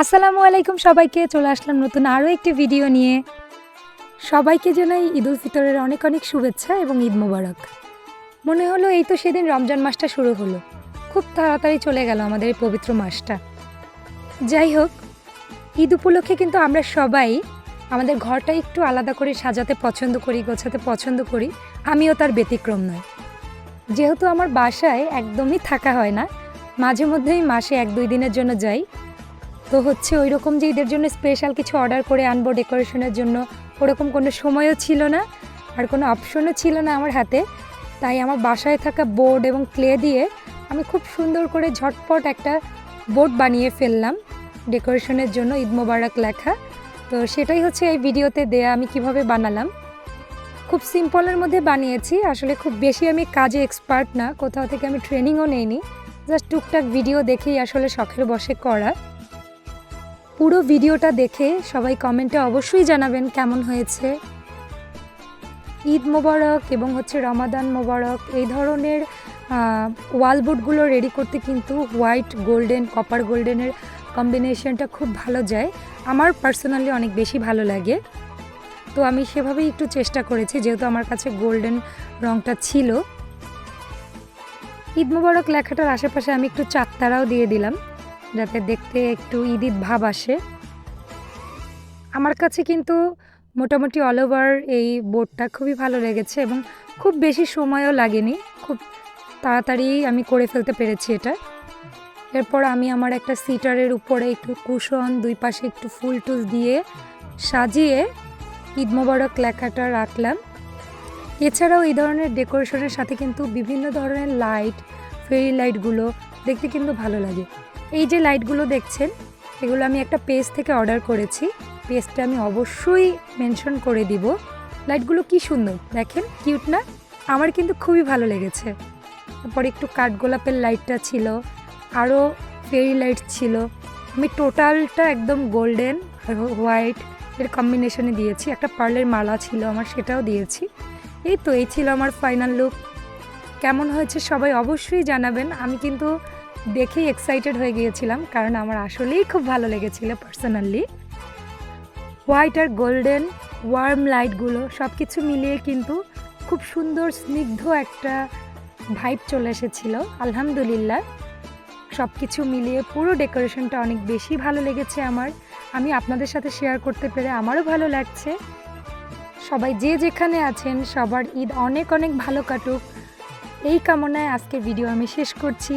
আসসালামু আলাইকুম সবাইকে, চলে আসলাম নতুন আরও একটি ভিডিও নিয়ে। সবাইকে জানাই ঈদ উল ফিতরের অনেক অনেক শুভেচ্ছা এবং ঈদ মোবারক। মনে হলো এই তো সেদিন রমজান মাসটা শুরু হলো। খুব তাড়াতাড়ি চলে গেল আমাদের এই পবিত্র মাসটা। যাই হোক, ঈদ উপলক্ষে কিন্তু আমরা সবাই আমাদের ঘরটা একটু আলাদা করে সাজাতে পছন্দ করি, গোছাতে পছন্দ করি। আমিও তার ব্যতিক্রম নয় যেহেতু আমার বাসায় একদমই থাকা হয় না, মাঝে মধ্যেই মাসে এক দুই দিনের জন্য যাই। তো হচ্ছে ওই রকম যে ঈদের জন্য স্পেশাল কিছু অর্ডার করে আনব ডেকোরেশনের জন্য, ওরকম কোনো সময়ও ছিল না আর কোনো অপশনও ছিল না আমার হাতে। তাই আমার বাসায় থাকা বোর্ড এবং ক্লে দিয়ে আমি খুব সুন্দর করে ঝটপট একটা বোর্ড বানিয়ে ফেললাম ডেকোরেশনের জন্য ঈদ মোবারক লেখা। তো সেটাই হচ্ছে এই ভিডিওতে দেয়া আমি কীভাবে বানালাম। খুব সিম্পলের মধ্যে বানিয়েছি, আসলে খুব বেশি আমি কাজে এক্সপার্ট না, কোথাও থেকে আমি ট্রেনিংও নেইনি। জাস্ট টুকটাক ভিডিও দেখেই আসলে শখের বসে করা। পুরো ভিডিওটা দেখে সবাই কমেন্টে অবশ্যই জানাবেন কেমন হয়েছে। ঈদ মোবারক এবং হচ্ছে রমাদান মোবারক, এই ধরনের ওয়ালবোর্ডগুলো রেডি করতে কিন্তু হোয়াইট গোল্ডেন, কপার গোল্ডেনের কম্বিনেশনটা খুব ভালো যায়। আমার পার্সোনালি অনেক বেশি ভালো লাগে। তো আমি সেভাবেই একটু চেষ্টা করেছি, যেহেতু আমার কাছে গোল্ডেন রঙটা ছিল। ঈদ মোবারক লেখাটার আশেপাশে আমি একটু চাঁদতারাও দিয়ে দিলাম। যাতে দেখতে একটু ঈদ ঈদ ভাব আসে। আমার কাছে কিন্তু মোটামুটি অল ওভার এই বোর্ডটা খুবই ভালো লেগেছে এবং খুব বেশি সময়ও লাগেনি। খুব তাড়াতাড়ি আমি করে ফেলতে পেরেছি এটা। এরপর আমি আমার একটা সিটারের উপরে একটু কুশন, দুই পাশে একটু ফুল টুল দিয়ে সাজিয়ে ঈদ মোবারক লেখাটা রাখলাম। এছাড়াও এই ধরনের ডেকোরেশনের সাথে কিন্তু বিভিন্ন ধরনের লাইট ফেরি লাইটগুলো দেখতে কিন্তু ভালো লাগে। এই যে লাইটগুলো দেখছেন, এগুলো আমি একটা পেজ থেকে অর্ডার করেছি। পেজটা আমি অবশ্যই মেনশন করে দিব। লাইটগুলো কি সুন্দর, দেখেন, কিউট না? আমার কিন্তু খুবই ভালো লেগেছে। তারপর একটু কাঠগোলাপের লাইটটা ছিল, আরও ফেরি লাইট ছিল। আমি টোটালটা একদম গোল্ডেন, হোয়াইট এর কম্বিনেশনে দিয়েছি। একটা পার্লের মালা ছিল আমার, সেটাও দিয়েছি। এই তো, এই ছিল আমার ফাইনাল লুক কেমন হয়েছে সবাই অবশ্যই জানাবেন। আমি কিন্তু দেখেই এক্সাইটেড হয়ে গিয়েছিলাম, কারণ আমার আসলেই খুব ভালো লেগেছিল পার্সোনালি হোয়াইট আর গোল্ডেন ওয়ার্ম লাইটগুলো সব কিছু মিলিয়ে কিন্তু খুব সুন্দর, স্নিগ্ধ একটা ভাইব চলে এসেছিল, আলহামদুলিল্লাহ। সব কিছু মিলিয়ে পুরো ডেকোরেশনটা অনেক বেশি ভালো লেগেছে আমার। আমি আপনাদের সাথে শেয়ার করতে পেরে আমারও ভালো লাগছে। সবাই যে যেখানে আছেন, সবার ঈদ অনেক অনেক ভালো কাটুক। এই কামনায় আজকে ভিডিও আমি শেষ করছি।